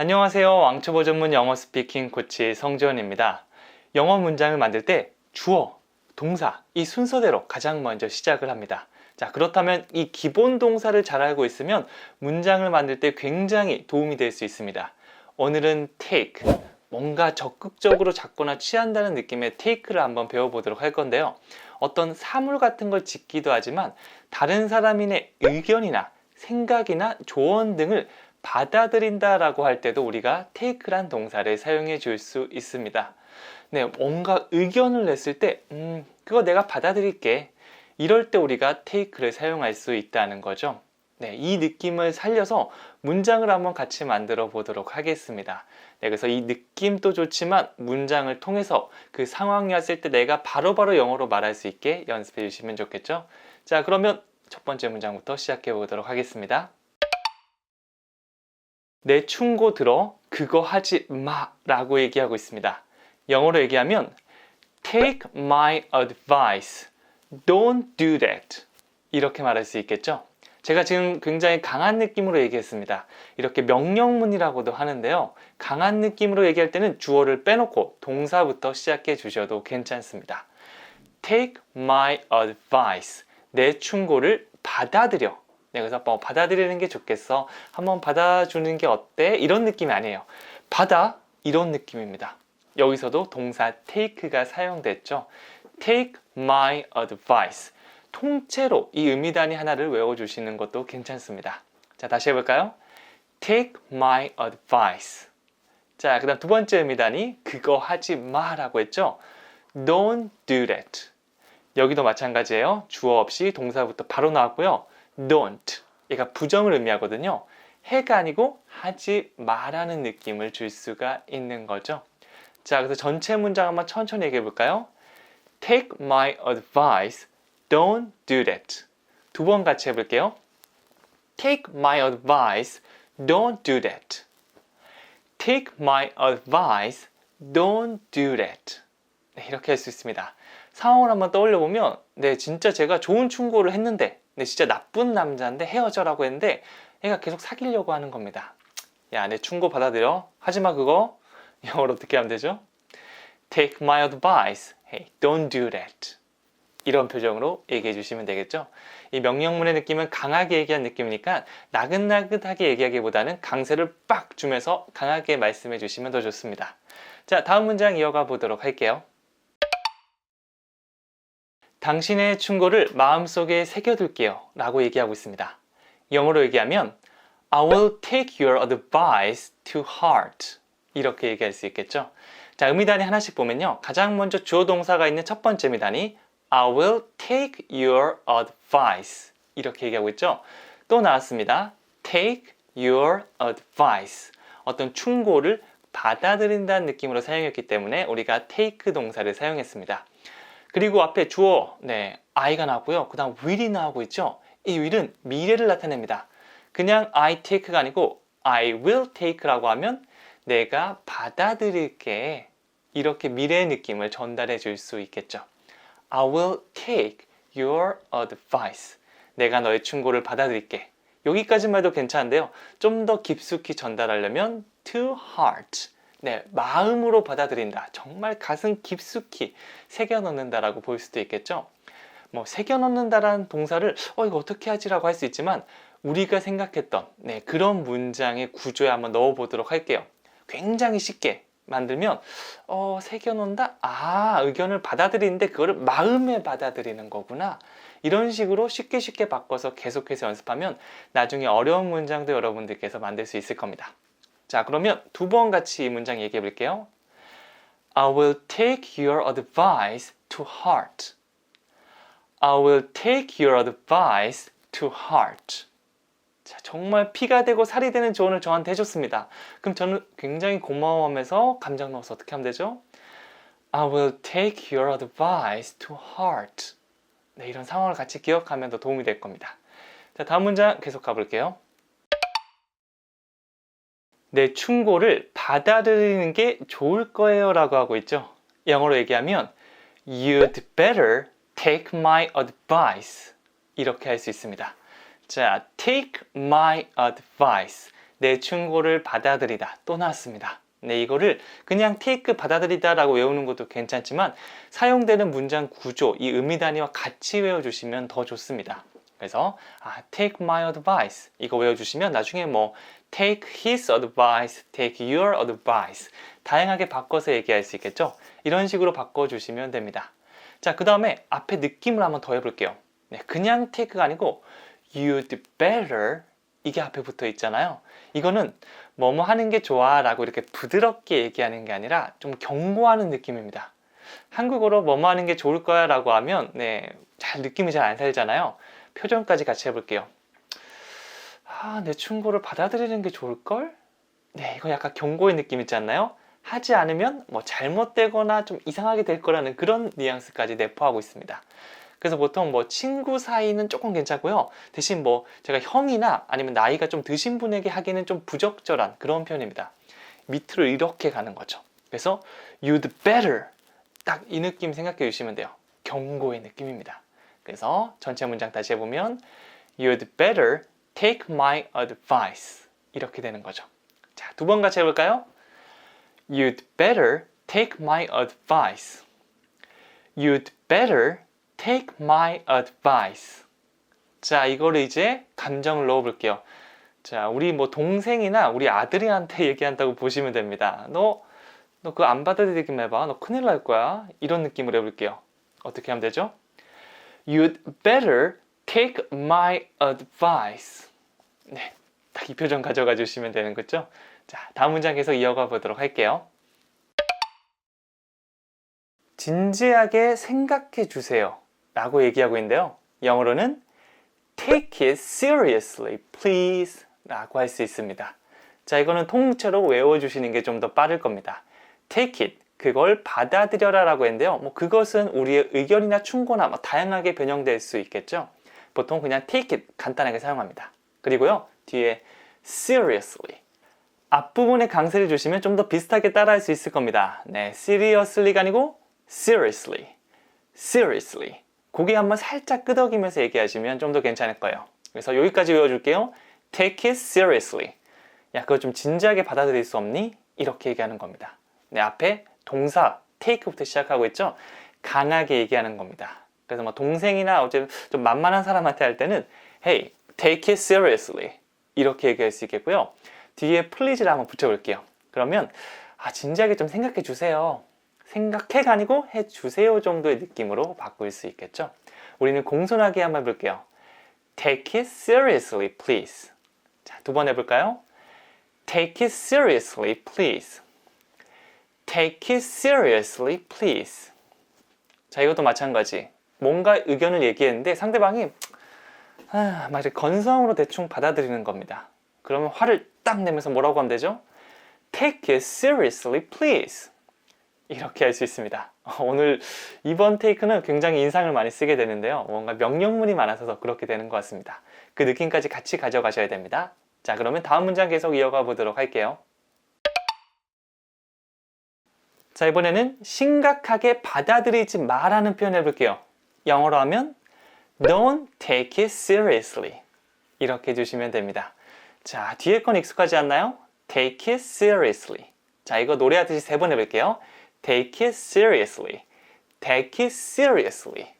안녕하세요. 왕초보 전문 영어 스피킹 코치 성지원입니다. 영어 문장을 만들 때 주어, 동사 이 순서대로 가장 먼저 시작을 합니다. 자, 그렇다면 이 기본 동사를 잘 알고 있으면 문장을 만들 때 굉장히 도움이 될 수 있습니다. 오늘은 take, 뭔가 적극적으로 잡거나 취한다는 느낌의 take를 한번 배워보도록 할 건데요. 어떤 사물 같은 걸 짓기도 하지만 다른 사람인의 의견이나 생각이나 조언 등을 받아들인다라고 할 때도 우리가 take란 동사를 사용해 줄 수 있습니다. 네, 뭔가 의견을 냈을 때, 음, 그거 내가 받아들일게. 이럴 때 우리가 take를 사용할 수 있다는 거죠. 네, 이 느낌을 살려서 문장을 한번 같이 만들어 보도록 하겠습니다. 네, 그래서 이 느낌도 좋지만 문장을 통해서 그 상황이 왔을 때 내가 바로바로 영어로 말할 수 있게 연습해 주시면 좋겠죠. 자, 그러면 첫 번째 문장부터 시작해 보도록 하겠습니다. 내 충고 들어 그거 하지 마 라고 얘기하고 있습니다. 영어로 얘기하면 Take my advice. Don't do that. 이렇게 말할 수 있겠죠? 제가 지금 굉장히 강한 느낌으로 얘기했습니다. 이렇게 명령문이라고도 하는데요. 강한 느낌으로 얘기할 때는 주어를 빼놓고 동사부터 시작해 주셔도 괜찮습니다. Take my advice. 내 충고를 받아들여. 네, 그래서 뭐 받아들이는 게 좋겠어. 한번 받아주는 게 어때? 이런 느낌이 아니에요. 받아 이런 느낌입니다. 여기서도 동사 take가 사용됐죠. Take my advice. 통째로 이 의미단위 하나를 외워주시는 것도 괜찮습니다. 자, 다시 해볼까요? Take my advice. 자, 그 다음 두 번째 의미단위 그거 하지 마라고 했죠. Don't do that. 여기도 마찬가지예요. 주어 없이 동사부터 바로 나왔고요. don't. 얘가 부정을 의미하거든요. 해가 아니고 하지 마라는 느낌을 줄 수가 있는 거죠. 자, 그래서 전체 문장 한번 천천히 얘기해 볼까요? Take my advice. Don't do that. 두 번 같이 해 볼게요. Take my advice. Don't do that. Take my advice. Don't do that. 네, 이렇게 할 수 있습니다. 상황을 한번 떠올려 보면, 네, 진짜 제가 좋은 충고를 했는데, 네, 진짜 나쁜 남자인데 헤어져라고 했는데, 얘가 계속 사귀려고 하는 겁니다. 야, 내 충고 받아들여. 하지마 그거. 영어로 어떻게 하면 되죠? Take my advice. Hey, don't do that. 이런 표정으로 얘기해 주시면 되겠죠. 이 명령문의 느낌은 강하게 얘기한 느낌이니까 나긋나긋하게 얘기하기보다는 강세를 빡 주면서 강하게 말씀해 주시면 더 좋습니다. 자, 다음 문장 이어가 보도록 할게요. 당신의 충고를 마음속에 새겨둘게요. 라고 얘기하고 있습니다. 영어로 얘기하면 I will take your advice to heart. 이렇게 얘기할 수 있겠죠. 자, 의미단위 하나씩 보면요. 가장 먼저 주어 동사가 있는 첫 번째 의미단위 I will take your advice. 이렇게 얘기하고 있죠. 또 나왔습니다. Take your advice. 어떤 충고를 받아들인다는 느낌으로 사용했기 때문에 우리가 take 동사를 사용했습니다. 그리고 앞에 주어, 네, I가 나왔고요. 그 다음 will이 나오고 있죠. 이 will은 미래를 나타냅니다. 그냥 I take가 아니고 I will take라고 하면 내가 받아들일게 이렇게 미래의 느낌을 전달해 줄 수 있겠죠. I will take your advice. 내가 너의 충고를 받아들일게. 여기까지만 해도 괜찮은데요. 좀 더 깊숙이 전달하려면 to heart. 네, 마음으로 받아들인다. 정말 가슴 깊숙이 새겨 넣는다라고 볼 수도 있겠죠. 뭐 새겨 넣는다라는 동사를 어 이거 어떻게 하지라고 할 수 있지만 우리가 생각했던 네, 그런 문장의 구조에 한번 넣어 보도록 할게요. 굉장히 쉽게 만들면 어, 새겨 놓는다. 아, 의견을 받아들이는데 그거를 마음에 받아들이는 거구나. 이런 식으로 쉽게 쉽게 바꿔서 계속해서 연습하면 나중에 어려운 문장도 여러분들께서 만들 수 있을 겁니다. 자, 그러면 두 번 같이 이 문장 얘기해 볼게요. I will take your advice to heart. I will take your advice to heart. 자, 정말 피가 되고 살이 되는 조언을 저한테 해줬습니다. 그럼 저는 굉장히 고마워하면서 감정 넣어서 어떻게 하면 되죠? I will take your advice to heart. 네, 이런 상황을 같이 기억하면 더 도움이 될 겁니다. 자, 다음 문장 계속 가볼게요. 내 충고를 받아들이는 게 좋을 거예요 라고 하고 있죠. 영어로 얘기하면 You'd better take my advice. 이렇게 할 수 있습니다. 자, take my advice. 내 충고를 받아들이다. 또 나왔습니다. 네, 이거를 그냥 take 받아들이다 라고 외우는 것도 괜찮지만 사용되는 문장 구조, 이 의미 단위와 같이 외워주시면 더 좋습니다. 그래서 아, take my advice 이거 외워주시면 나중에 뭐 take his advice, take your advice 다양하게 바꿔서 얘기할 수 있겠죠? 이런 식으로 바꿔주시면 됩니다. 자, 그 다음에 앞에 느낌을 한번 더 해볼게요. 네, 그냥 take가 아니고 you'd better 이게 앞에 붙어 있잖아요. 이거는 뭐뭐 하는 게 좋아 라고 이렇게 부드럽게 얘기하는 게 아니라 좀 경고하는 느낌입니다. 한국어로 뭐뭐 하는 게 좋을 거야 라고 하면 네, 잘 느낌이 잘 안 살잖아요. 표정까지 같이 해볼게요. 아, 내 충고를 받아들이는 게 좋을걸? 네, 이거 약간 경고의 느낌 있지 않나요? 하지 않으면 뭐 잘못되거나 좀 이상하게 될 거라는 그런 뉘앙스까지 내포하고 있습니다. 그래서 보통 뭐 친구 사이는 조금 괜찮고요. 대신 뭐 제가 형이나 아니면 나이가 좀 드신 분에게 하기는 좀 부적절한 그런 표현입니다. 밑으로 이렇게 가는 거죠. 그래서 you'd better 딱 이 느낌 생각해 주시면 돼요. 경고의 느낌입니다. 그래서 전체 문장 다시 해보면 you'd better take my advice 이렇게 되는 거죠. 자, 두 번 같이 해볼까요? You'd better take my advice. You'd better take my advice. 자, 이거를 이제 감정을 넣어 볼게요. 자, 우리 뭐 동생이나 우리 아들이한테 얘기한다고 보시면 됩니다. 너, 너 그거 안 받아들이기만 해봐. 너 큰일 날 거야. 이런 느낌으로 해볼게요. 어떻게 하면 되죠? You'd better take my advice. 네, 딱 이 표정 가져가 주시면 되는 거죠? 자, 다음 문장 계속 이어가 보도록 할게요. 진지하게 생각해 주세요. 라고 얘기하고 있는데요. 영어로는 take it seriously, please. 라고 할 수 있습니다. 자, 이거는 통째로 외워주시는 게 좀 더 빠를 겁니다. take it. 그걸 받아들여라 라고 했는데요. 뭐 그것은 우리의 의견이나 충고나 뭐 다양하게 변형될 수 있겠죠. 보통 그냥 take it 간단하게 사용합니다. 그리고요, 뒤에 seriously. 앞부분에 강세를 주시면 좀 더 비슷하게 따라할 수 있을 겁니다. 네, seriously가 아니고 seriously, seriously. 고개 한번 살짝 끄덕이면서 얘기하시면 좀 더 괜찮을 거예요. 그래서 여기까지 외워줄게요. Take it seriously. 야, 그거 좀 진지하게 받아들일 수 없니? 이렇게 얘기하는 겁니다. 네, 앞에 동사 take부터 시작하고 있죠. 강하게 얘기하는 겁니다. 그래서 뭐 동생이나 어제 좀 만만한 사람한테 할 때는 Hey, take it seriously. 이렇게 얘기할 수 있겠고요. 뒤에 please를 한번 붙여볼게요. 그러면 아, 진지하게 좀 생각해 주세요. 생각해가 아니고 해 주세요 정도의 느낌으로 바꿀 수 있겠죠. 우리는 공손하게 한번 해볼게요. Take it seriously, please. 자, 두 번 해볼까요? Take it seriously, please. Take it seriously, please. 자, 이것도 마찬가지. 뭔가 의견을 얘기했는데 상대방이 아, 막 이렇게 건성으로 대충 받아들이는 겁니다. 그러면 화를 딱 내면서 뭐라고 하면 되죠? Take it seriously, please. 이렇게 할 수 있습니다. 오늘 이번 테이크는 굉장히 인상을 많이 쓰게 되는데요. 뭔가 명령문이 많아서 그렇게 되는 것 같습니다. 그 느낌까지 같이 가져가셔야 됩니다. 자, 그러면 다음 문장 계속 이어가 보도록 할게요. 자, 이번에는 심각하게 받아들이지 마라는 표현 해볼게요. 영어로 하면 Don't take it seriously. 이렇게 해주시면 됩니다. 자, 뒤에 건 익숙하지 않나요? Take it seriously. 자, 이거 노래하듯이 세 번 해볼게요. Take it seriously. Take it seriously.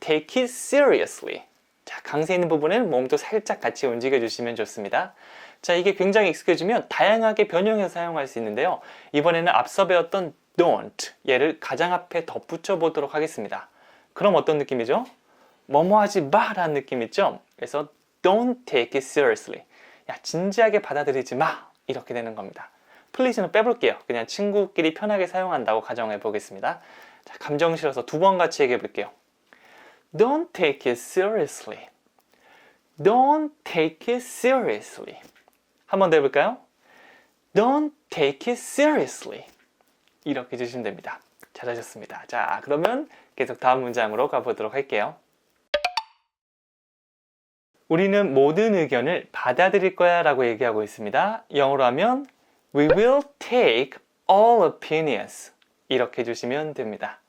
Take it seriously. 자, 강세 있는 부분은 몸도 살짝 같이 움직여 주시면 좋습니다. 자, 이게 굉장히 익숙해지면 다양하게 변형해서 사용할 수 있는데요. 이번에는 앞서 배웠던 don't 얘를 가장 앞에 덧붙여 보도록 하겠습니다. 그럼 어떤 느낌이죠? 뭐뭐 하지 마 라는 느낌 있죠? 그래서 don't take it seriously. 야, 진지하게 받아들이지 마. 이렇게 되는 겁니다. 플리즈는 빼볼게요. 그냥 친구끼리 편하게 사용한다고 가정해 보겠습니다. 자, 감정 실어서 두 번 같이 얘기해 볼게요. Don't take it seriously. Don't take it seriously. 한 번 더 해볼까요? Don't take it seriously. 이렇게 해주시면 됩니다. 잘하셨습니다. 자, 그러면 계속 다음 문장으로 가보도록 할게요. 우리는 모든 의견을 받아들일 거야 라고 얘기하고 있습니다. 영어로 하면 We will take all opinions. 이렇게 해주시면 됩니다.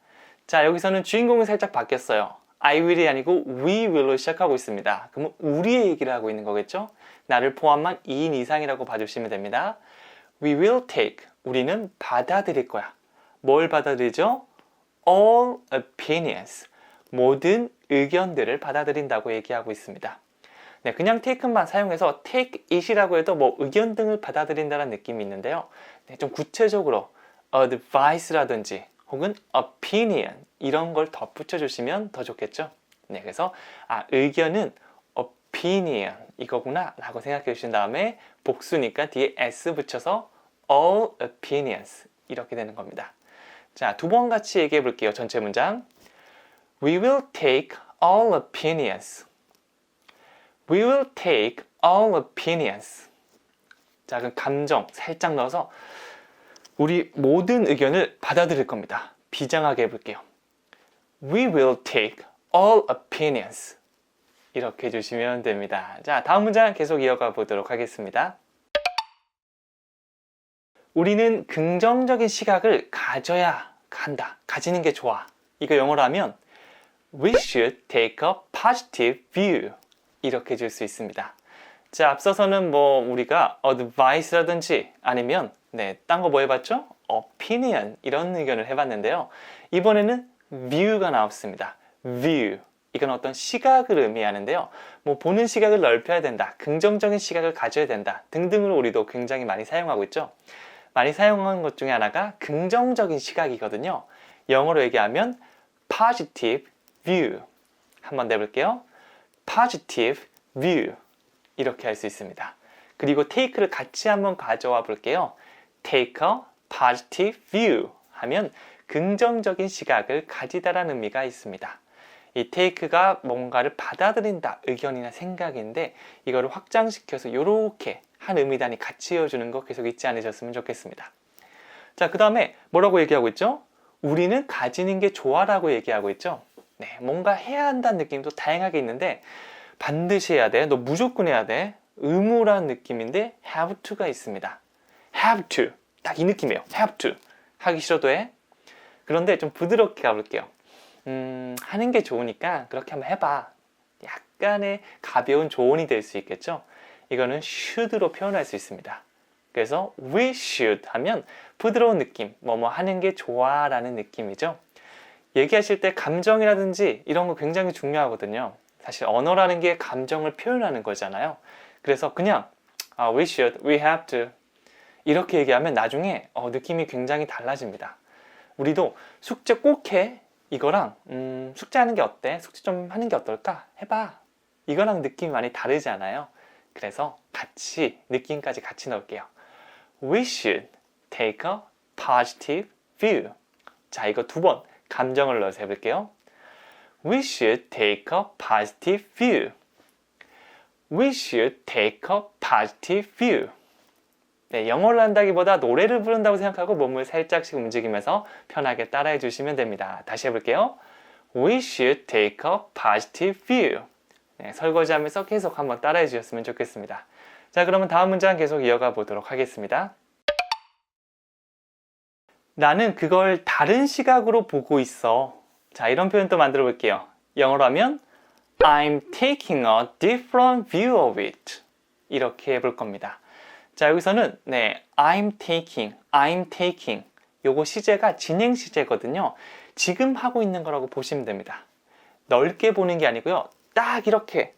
자, 여기서는 주인공이 살짝 바뀌었어요. I will이 아니고 we will로 시작하고 있습니다. 그러면 우리의 얘기를 하고 있는 거겠죠? 나를 포함한 2인 이상이라고 봐주시면 됩니다. We will take. 우리는 받아들일 거야. 뭘 받아들이죠? All opinions. 모든 의견들을 받아들인다고 얘기하고 있습니다. 네, 그냥 take만 사용해서 take it이라고 해도 뭐 의견 등을 받아들인다는 느낌이 있는데요. 네, 좀 구체적으로 advice라든지 혹은 opinion 이런 걸 덧붙여 주시면 더 좋겠죠. 네, 그래서 아, 의견은 opinion 이거구나 라고 생각해 주신 다음에 복수니까 뒤에 s 붙여서 all opinions 이렇게 되는 겁니다. 자, 두 번 같이 얘기해 볼게요. 전체 문장. We will take all opinions. We will take all opinions. 자, 그럼 감정 살짝 넣어서 우리 모든 의견을 받아들일 겁니다. 비장하게 해볼게요. We will take all opinions. 이렇게 해주시면 됩니다. 자, 다음 문장 계속 이어가 보도록 하겠습니다. 우리는 긍정적인 시각을 가져야 한다. 가지는 게 좋아. 이거 영어로 하면 We should take a positive view. 이렇게 줄 수 있습니다. 자, 앞서서는 뭐 우리가 advice라든지 아니면 네, 딴 거 뭐 해봤죠? opinion 이런 의견을 해봤는데요. 이번에는 view가 나왔습니다. view 이건 어떤 시각을 의미하는데요. 뭐 보는 시각을 넓혀야 된다, 긍정적인 시각을 가져야 된다 등등으로 우리도 굉장히 많이 사용하고 있죠. 많이 사용하는 것 중에 하나가 긍정적인 시각이거든요. 영어로 얘기하면 positive view 한번 내볼게요. positive view 이렇게 할 수 있습니다. 그리고 take를 같이 한번 가져와 볼게요. take a positive view 하면 긍정적인 시각을 가지다라는 의미가 있습니다. 이 take가 뭔가를 받아들인다 의견이나 생각인데 이거를 확장시켜서 이렇게 한 의미단위 같이 이어주는 거 계속 잊지 않으셨으면 좋겠습니다. 자, 그 다음에 뭐라고 얘기하고 있죠? 우리는 가지는 게 좋아라고 얘기하고 있죠. 네, 뭔가 해야 한다는 느낌도 다양하게 있는데 반드시 해야 돼. 너 무조건 해야 돼. 의무라는 느낌인데 have to가 있습니다. have to. 딱 이 느낌이에요. have to. 하기 싫어도 해. 그런데 좀 부드럽게 가볼게요. 음, 하는 게 좋으니까 그렇게 한번 해봐. 약간의 가벼운 조언이 될 수 있겠죠? 이거는 should로 표현할 수 있습니다. 그래서 we should 하면 부드러운 느낌, 뭐뭐 하는 게 좋아 라는 느낌이죠. 얘기하실 때 감정이라든지 이런 거 굉장히 중요하거든요. 사실 언어라는 게 감정을 표현하는 거잖아요. 그래서 그냥 아, we should, we have to 이렇게 얘기하면 나중에 어, 느낌이 굉장히 달라집니다. 우리도 숙제 꼭 해. 이거랑 음, 숙제하는 게 어때? 숙제 좀 하는 게 어떨까? 해봐. 이거랑 느낌이 많이 다르지 않아요? 그래서 같이 느낌까지 같이 넣을게요. We should take a positive view. 자, 이거 두 번 감정을 넣어서 해볼게요. We should take a positive view. We should take a positive view. 네, 영어를 한다기보다 노래를 부른다고 생각하고 몸을 살짝씩 움직이면서 편하게 따라해 주시면 됩니다. 다시 해볼게요. We should take a positive view. 네, 설거지하면서 계속 한번 따라해 주셨으면 좋겠습니다. 자, 그러면 다음 문장 계속 이어가 보도록 하겠습니다. 나는 그걸 다른 시각으로 보고 있어. 자, 이런 표현 또 만들어 볼게요. 영어로 하면 I'm taking a different view of it. 이렇게 해볼 겁니다. 자, 여기서는 네, I'm taking, I'm taking. 요거 시제가 진행 시제거든요. 지금 하고 있는 거라고 보시면 됩니다. 넓게 보는 게 아니고요. 딱 이렇게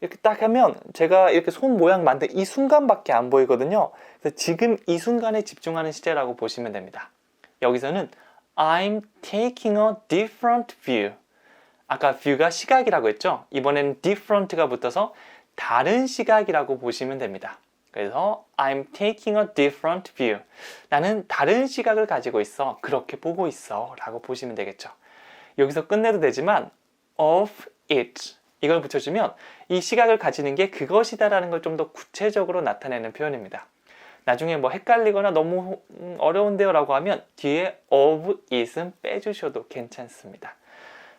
이렇게 딱 하면 제가 이렇게 손 모양 만든 이 순간밖에 안 보이거든요. 그래서 지금 이 순간에 집중하는 시제라고 보시면 됩니다. 여기서는 I'm taking a different view. 아까 view가 시각이라고 했죠? 이번에는 different가 붙어서 다른 시각이라고 보시면 됩니다. 그래서 I'm taking a different view. 나는 다른 시각을 가지고 있어. 그렇게 보고 있어. 라고 보시면 되겠죠. 여기서 끝내도 되지만 of it 이걸 붙여주면 이 시각을 가지는 게 그것이다라는 걸 좀 더 구체적으로 나타내는 표현입니다. 나중에 뭐 헷갈리거나 너무 음, 어려운데요 라고 하면 뒤에 of it은 빼주셔도 괜찮습니다.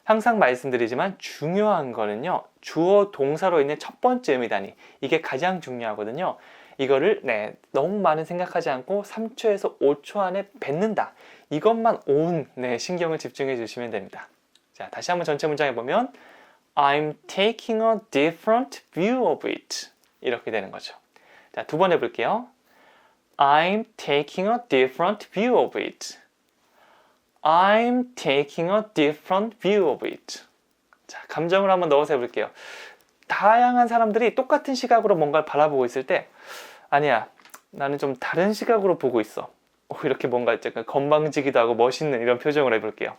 항상 말씀드리지만 중요한 거는요 주어 동사로 있는 첫 번째 의미 단위 이게 가장 중요하거든요 이거를 네 너무 많은 생각하지 않고 3초에서 5초 안에 뱉는다 이것만 온 네, 신경을 집중해 주시면 됩니다 자, 다시 한번 전체 문장 해보면 I'm taking a different view of it. 이렇게 되는 거죠. 자, 두 번 해볼게요. I'm taking a different view of it. I'm taking a different view of it. 자, 감정을 한번 넣어서 해볼게요. 다양한 사람들이 똑같은 시각으로 뭔가를 바라보고 있을 때, 아니야, 나는 좀 다른 시각으로 보고 있어. 어, 이렇게 뭔가 약간 건방지기도 하고 멋있는 이런 표정을 해볼게요.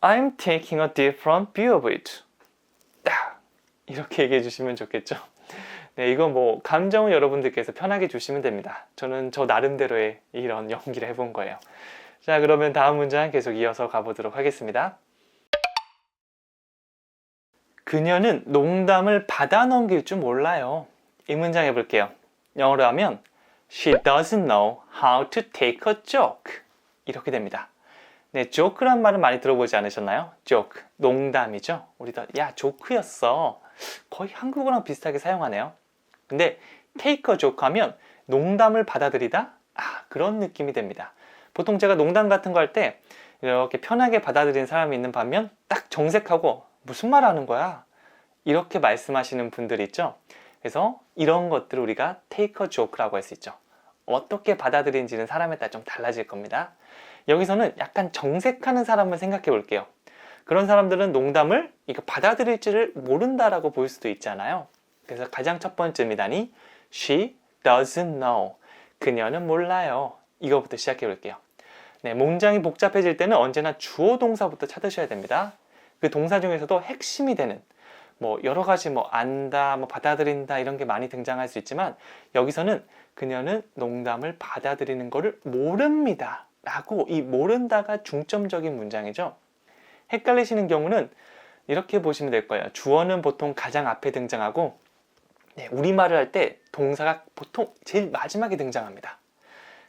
I'm taking a different view of it. 딱! 이렇게 얘기해 주시면 좋겠죠. 네, 이건 뭐 감정은 여러분들께서 편하게 주시면 됩니다. 저는 저 나름대로의 이런 연기를 해본 거예요. 자, 그러면 다음 문장 계속 이어서 가보도록 하겠습니다. 그녀는 농담을 받아 넘길 줄 몰라요. 이 문장 해볼게요. 영어로 하면 She doesn't know how to take a joke. 이렇게 됩니다. 네, joke란 말은 많이 들어보지 않으셨나요? joke, 농담이죠. 우리도 야, 조크였어. 거의 한국어랑 비슷하게 사용하네요. 근데 take a joke 하면 농담을 받아들이다? 아, 그런 느낌이 됩니다. 보통 제가 농담 같은 거 할 때 이렇게 편하게 받아들이는 사람이 있는 반면 딱 정색하고 무슨 말 하는 거야? 이렇게 말씀하시는 분들이 있죠. 그래서 이런 것들을 우리가 take a joke라고 할 수 있죠. 어떻게 받아들이는지는 사람에 따라 좀 달라질 겁니다. 여기서는 약간 정색하는 사람을 생각해 볼게요. 그런 사람들은 농담을 이거 받아들일지를 모른다라고 볼 수도 있잖아요. 그래서 가장 첫 번째 미단이 she doesn't know. 그녀는 몰라요. 이거부터 시작해 볼게요. 네, 문장이 복잡해질 때는 언제나 주어 동사부터 찾으셔야 됩니다. 그 동사 중에서도 핵심이 되는 뭐 여러 가지 뭐 안다, 뭐 받아들인다 이런 게 많이 등장할 수 있지만 여기서는 그녀는 농담을 받아들이는 것을 모릅니다. 라고 이 모른다가 중점적인 문장이죠. 헷갈리시는 경우는 이렇게 보시면 될 거예요. 주어는 보통 가장 앞에 등장하고 네, 우리말을 할 때 동사가 보통 제일 마지막에 등장합니다.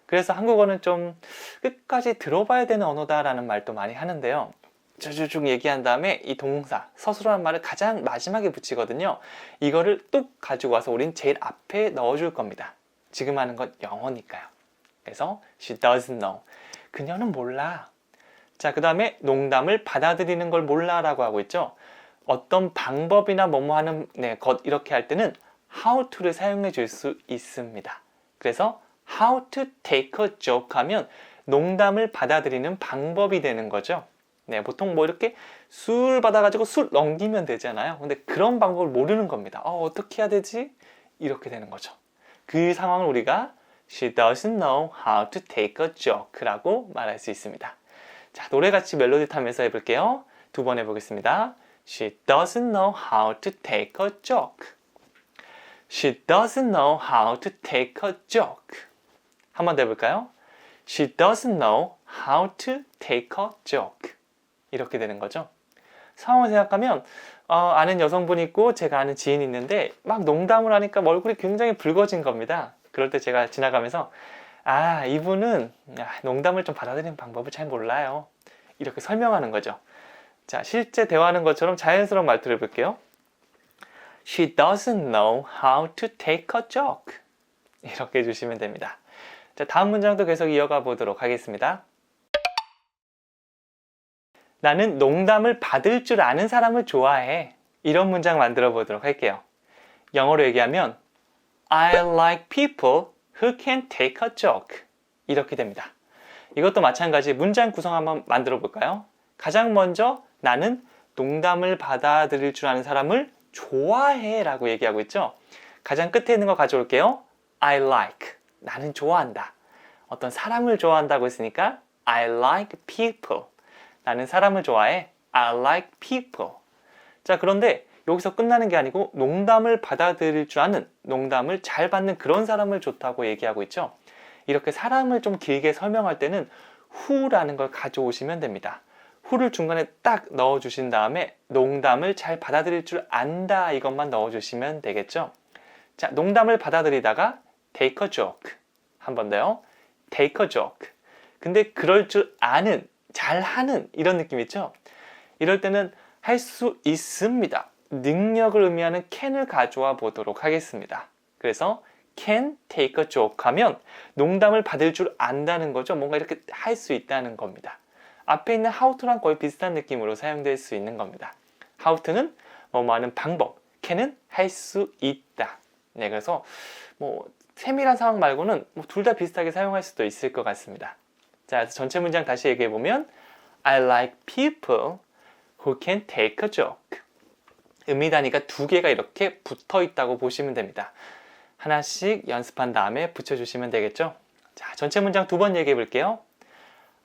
그래서 한국어는 좀 끝까지 들어봐야 되는 언어다라는 말도 많이 하는데요. 쭉쭉 얘기한 다음에 이 동사, 서술어란 말을 가장 마지막에 붙이거든요. 이거를 뚝 가지고 와서 우린 제일 앞에 넣어줄 겁니다. 지금 하는 건 영어니까요. 그래서 she doesn't know. 그녀는 몰라. 자, 그 다음에 농담을 받아들이는 걸 몰라라고 하고 있죠. 어떤 방법이나 뭐뭐 하는 네, 것 이렇게 할 때는 how to를 사용해 줄 수 있습니다. 그래서 how to take a joke 하면 농담을 받아들이는 방법이 되는 거죠. 네, 보통 뭐 이렇게 술 받아가지고 술 넘기면 되잖아요. 근데 그런 방법을 모르는 겁니다. 어, 어떻게 해야 되지? 이렇게 되는 거죠. 그 상황을 우리가 She doesn't know how to take a joke라고 말할 수 있습니다. 자, 노래같이 멜로디 타면서 해볼게요. 두 번 해보겠습니다. She doesn't know how to take a joke. She doesn't know how to take a joke. 한 번 더 해볼까요? She doesn't know how to take a joke. 이렇게 되는 거죠. 상황을 생각하면 어, 아는 여성분이 있고 제가 아는 지인이 있는데 막 농담을 하니까 얼굴이 굉장히 붉어진 겁니다. 그럴 때 제가 지나가면서 아 이분은 야, 농담을 좀 받아들이는 방법을 잘 몰라요. 이렇게 설명하는 거죠. 자 실제 대화하는 것처럼 자연스러운 말투를 해볼게요. She doesn't know how to take a joke. 이렇게 해주시면 됩니다. 자 다음 문장도 계속 이어가 보도록 하겠습니다. 나는 농담을 받을 줄 아는 사람을 좋아해. 이런 문장 만들어 보도록 할게요. 영어로 얘기하면 I like people who can take a joke. 이렇게 됩니다. 이것도 마찬가지 문장 구성 한번 만들어 볼까요? 가장 먼저 나는 농담을 받아들일 줄 아는 사람을 좋아해 라고 얘기하고 있죠. 가장 끝에 있는 거 가져올게요. I like. 나는 좋아한다. 어떤 사람을 좋아한다고 했으니까 I like people. 나는 사람을 좋아해. I like people. 자, 그런데 여기서 끝나는 게 아니고 농담을 받아들일 줄 아는, 농담을 잘 받는 그런 사람을 좋다고 얘기하고 있죠. 이렇게 사람을 좀 길게 설명할 때는 who라는 걸 가져오시면 됩니다. who를 중간에 딱 넣어주신 다음에 농담을 잘 받아들일 줄 안다 이것만 넣어주시면 되겠죠. 자, 농담을 받아들이다가 take a joke. 한 번 더요. take a joke. 근데 그럴 줄 아는, 잘 하는 이런 느낌 있죠? 이럴 때는 할 수 있습니다. 능력을 의미하는 can을 가져와 보도록 하겠습니다. 그래서 can take a joke 하면 농담을 받을 줄 안다는 거죠. 뭔가 이렇게 할 수 있다는 겁니다. 앞에 있는 how to랑 거의 비슷한 느낌으로 사용될 수 있는 겁니다. how to는 뭐뭐 하는 방법, can은 할 수 있다. 네, 그래서 뭐 세밀한 상황 말고는 뭐 둘 다 비슷하게 사용할 수도 있을 것 같습니다. 자, 전체 문장 다시 얘기해 보면 I like people who can take a joke. 음이 단위가 두 개가 이렇게 붙어 있다고 보시면 됩니다. 하나씩 연습한 다음에 붙여주시면 되겠죠? 자, 전체 문장 두 번 얘기해 볼게요.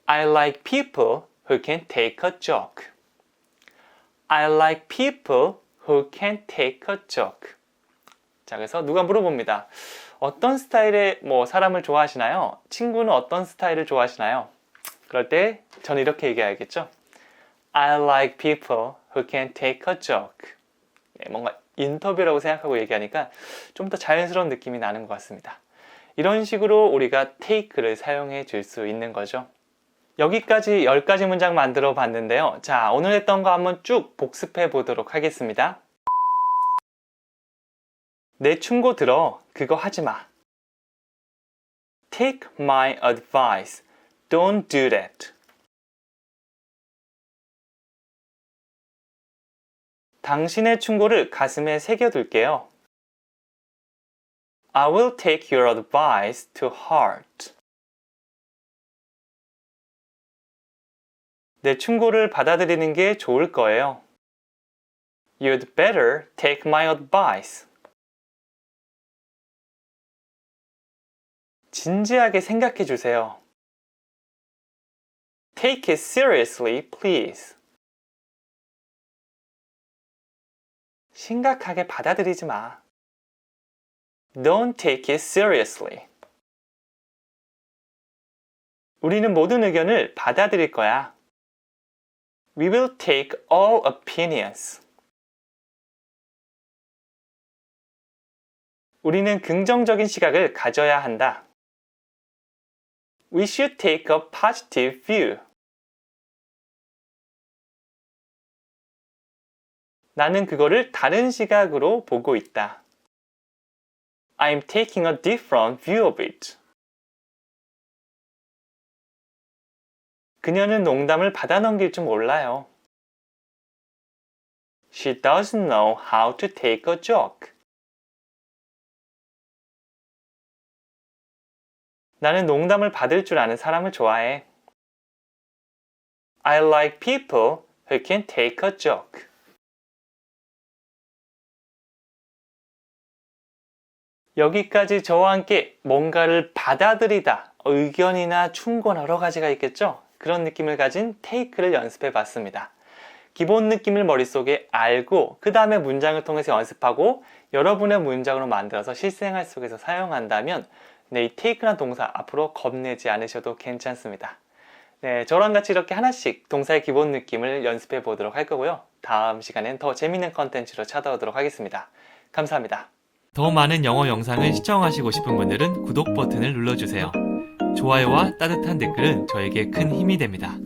I like people who can take a joke. I like people who can take a joke. 자, 그래서 누가 물어봅니다. 어떤 스타일의 뭐 사람을 좋아하시나요? 친구는 어떤 스타일을 좋아하시나요? 그럴 때 저는 이렇게 얘기해야겠죠. I like people who can take a joke. 네, 뭔가 인터뷰라고 생각하고 얘기하니까 좀 더 자연스러운 느낌이 나는 것 같습니다. 이런 식으로 우리가 take를 사용해 줄 수 있는 거죠. 여기까지 10가지 문장 만들어 봤는데요. 자, 오늘 했던 거 한번 쭉 복습해 보도록 하겠습니다. 내 충고 들어. 그거 하지 마. Take my advice. Don't do that. 당신의 충고를 가슴에 새겨둘게요. I will take your advice to heart. 내 충고를 받아들이는 게 좋을 거예요. You'd better take my advice. 진지하게 생각해 주세요. Take it seriously, please. 심각하게 받아들이지 마. Don't take it seriously. 우리는 모든 의견을 받아들일 거야. We will take all opinions. 우리는 긍정적인 시각을 가져야 한다. We should take a positive view. 나는 그거를 다른 시각으로 보고 있다. I'm taking a different view of it. 그녀는 농담을 받아 넘길 줄 몰라요. She doesn't know how to take a joke. 나는 농담을 받을 줄 아는 사람을 좋아해. I like people who can take a joke. 여기까지 저와 함께 뭔가를 받아들이다, 의견이나 충고나 여러 가지가 있겠죠? 그런 느낌을 가진 테이크를 연습해 봤습니다. 기본 느낌을 머릿속에 알고 그 다음에 문장을 통해서 연습하고 여러분의 문장으로 만들어서 실생활 속에서 사용한다면 네, 이 테이크란 동사 앞으로 겁내지 않으셔도 괜찮습니다. 네, 저랑 같이 이렇게 하나씩 동사의 기본 느낌을 연습해 보도록 할 거고요. 다음 시간엔 더 재밌는 컨텐츠로 찾아오도록 하겠습니다. 감사합니다. 더 많은 영어 영상을 시청하시고 싶은 분들은 구독 버튼을 눌러주세요. 좋아요와 따뜻한 댓글은 저에게 큰 힘이 됩니다.